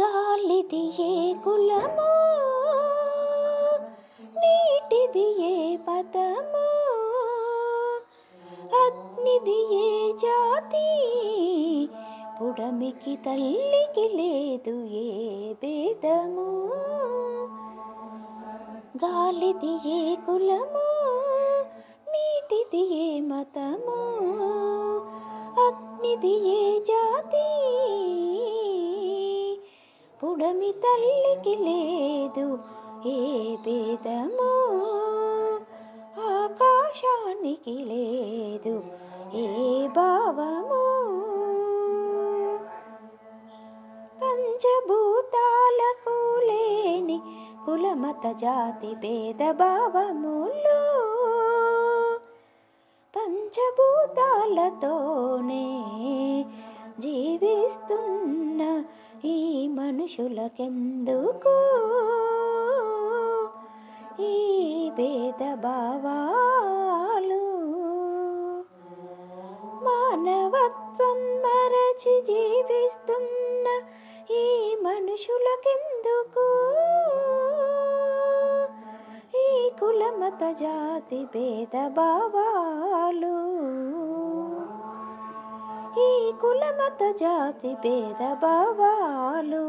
గాలిది ఏ కులమో నీటిది ఏ పదమో అగ్నిది ఏ జాతి పుడమికి తల్లికి లేదు ఏ భేదము. గాలిది ఏ కులమో నీటిది ఏ మతమో అగ్నిది ఏ జాతి పుడమి తల్లికి లేదు ఏ భేదము. ఆకాశానికి లేదు ఏ భావము. పంచభూతాలకు లేని కులమత జాతి భేద భావములు. పంచభూతాలతోనే జీవిస్తున్న ఈ మనుషులకెందుకు? ఈ భేద భావాలు మానవత్వం మరచి జీవిస్తున్న ఈ మనుషులకెందుకు? ఈ కులమత జాతి భేద భావాలు ఈ కులమత జాతి భేద భావాలు.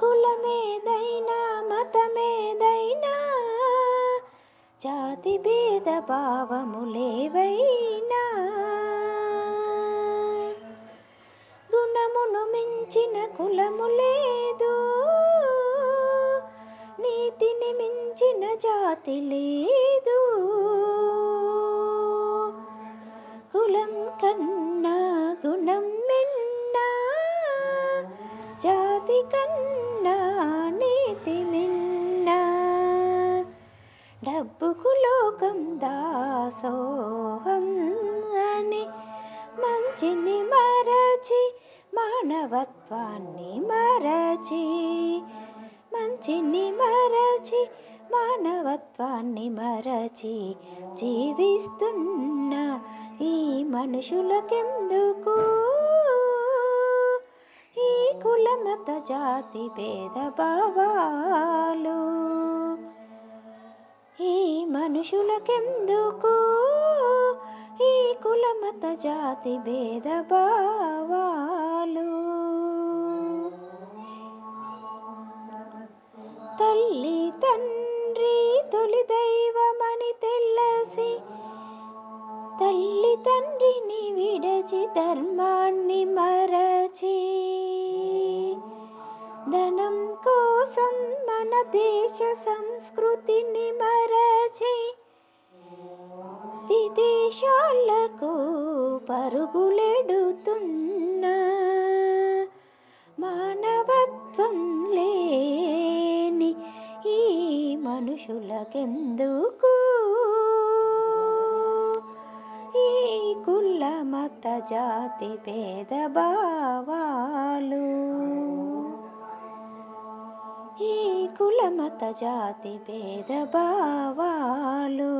కులమేదైనా మతమేదైనా జాతి భేద భావములేవైనా గుణమును మించిన కులము లేదు. నీతిని మించిన జాతి లేదు. మంచిని మరచి మానవత్వాన్ని మరచి. మంచిని మరచి మానవత్వాన్ని మరచి జీవిస్తున్న ఈ మనుషులకెందుకు? ఈ కులమత జాతి భేద భావాలు ఈ మనుషులకెందుకు? కులమత జాతి భేద భావాలు తల్లి తండ్రి తొలి దైవమని తెల్లసి తల్లి తండ్రిని విడచి ధర్మాన్ని మరచి ధనం కోసం మన దేశ సంస్కృతిని దేశాలకు పరుగులెడుతున్న మానవత్వం లేని ఈ మనుషులకెందుకు? ఈ కుల మత జాతి భేద భావాలు. ఈ కుల మత జాతి భేద భావాలు.